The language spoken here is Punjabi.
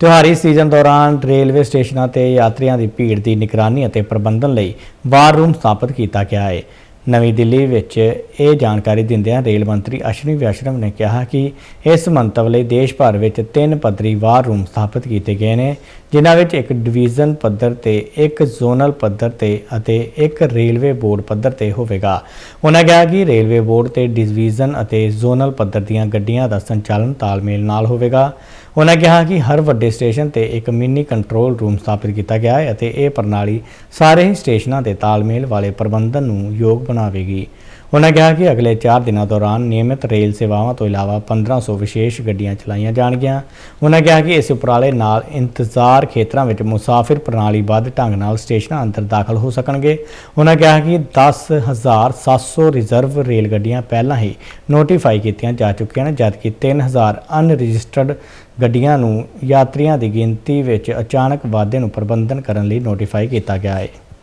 ਤਿਉਹਾਰੀ ਸੀਜ਼ਨ ਦੌਰਾਨ ਰੇਲਵੇ ਸਟੇਸ਼ਨਾਂ ਤੇ ਯਾਤਰੀਆਂ ਦੀ ਭੀੜ ਦੀ ਨਿਗਰਾਨੀ ਅਤੇ ਪ੍ਰਬੰਧਨ ਲਈ ਵਾਰ ਰੂਮ ਸਥਾਪਿਤ ਕੀਤਾ ਗਿਆ ਹੈ। ਨਵੀਂ ਦਿੱਲੀ ਵਿੱਚ ਇਹ ਜਾਣਕਾਰੀ ਦਿੰਦਿਆਂ ਰੇਲ ਮੰਤਰੀ ਅਸ਼ਵਨੀ ਵੈਸ਼ਨਵ ਨੇ ਕਿਹਾ ਕਿ ਇਸ ਮੰਤਵ ਲਈ ਦੇਸ਼ ਭਰ ਵਿੱਚ ਤਿੰਨ ਪੱਧਰੀ ਵਾਰ ਰੂਮ ਸਥਾਪਿਤ ਕੀਤੇ ਗਏ ਨੇ, ਜਿਨ੍ਹਾਂ ਵਿੱਚ ਇੱਕ ਡਿਵੀਜ਼ਨ ਪੱਧਰ ਤੇ, ਇੱਕ ਜ਼ੋਨਲ ਪੱਧਰ ਤੇ ਅਤੇ ਇੱਕ ਰੇਲਵੇ ਬੋਰਡ ਪੱਧਰ ਤੇ ਹੋਵੇਗਾ। ਉਹਨਾਂ ਕਿਹਾ ਕਿ ਰੇਲਵੇ ਬੋਰਡ ਤੇ ਡਿਵੀਜ਼ਨ ਅਤੇ ਜ਼ੋਨਲ ਪੱਧਰ ਦੀਆਂ ਗੱਡੀਆਂ ਦਾ ਸੰਚਾਲਨ ਤਾਲਮੇਲ ਨਾਲ ਹੋਵੇਗਾ। ਉਹਨਾਂ ਕਿਹਾ ਕਿ ਹਰ ਵੱਡੇ ਸਟੇਸ਼ਨ ਤੇ ਇੱਕ ਮਿੰਨੀ ਕੰਟਰੋਲ ਰੂਮ ਸਥਾਪਿਤ ਕੀਤਾ ਗਿਆ ਹੈ ਅਤੇ ਇਹ ਪ੍ਰਣਾਲੀ ਸਾਰੇ ਹੀ ਸਟੇਸ਼ਨਾਂ ਦੇ ਤਾਲਮੇਲ ਵਾਲੇ ਪ੍ਰਬੰਧਨ ਨੂੰ ਯੋਗ ਬਣਾਵੇਗੀ। ਉਨ੍ਹਾਂ ਕਿਹਾ ਕਿ ਅਗਲੇ 4 ਦਿਨਾਂ ਦੌਰਾਨ ਨਿਯਮਿਤ ਰੇਲ ਸੇਵਾਵਾਂ ਤੋਂ ਇਲਾਵਾ 1500 ਵਿਸ਼ੇਸ਼ ਗੱਡੀਆਂ ਚਲਾਈਆਂ ਜਾਣਗੀਆਂ। ਉਨ੍ਹਾਂ ਕਿਹਾ ਕਿ ਇਸ ਉਪਰਾਲੇ ਨਾਲ ਇੰਤਜ਼ਾਰ ਖੇਤਰਾਂ ਵਿੱਚ ਮੁਸਾਫਿਰ ਪ੍ਰਣਾਲੀ ਵੱਧ ਢੰਗ ਨਾਲ ਸਟੇਸ਼ਨਾਂ ਅੰਦਰ ਦਾਖਲ ਹੋ ਸਕਣਗੇ। ਉਨ੍ਹਾਂ ਕਿਹਾ ਕਿ 10700 ਰਿਜ਼ਰਵ ਰੇਲ ਗੱਡੀਆਂ ਪਹਿਲਾਂ ਹੀ ਨੋਟੀਫਾਈ ਕੀਤੀਆਂ ਜਾ ਚੁੱਕੀਆਂ ਨੇ, ਜਦਕਿ 3000 ਅਨਰਜਿਸਟਰਡ ਗੱਡੀਆਂ ਨੂੰ ਯਾਤਰੀਆਂ ਦੀ ਗਿਣਤੀ ਵਿੱਚ ਅਚਾਨਕ ਵਾਧੇ ਨੂੰ ਪ੍ਰਬੰਧਨ ਕਰਨ ਲਈ ਨੋਟੀਫਾਈ ਕੀਤਾ ਗਿਆ ਹੈ।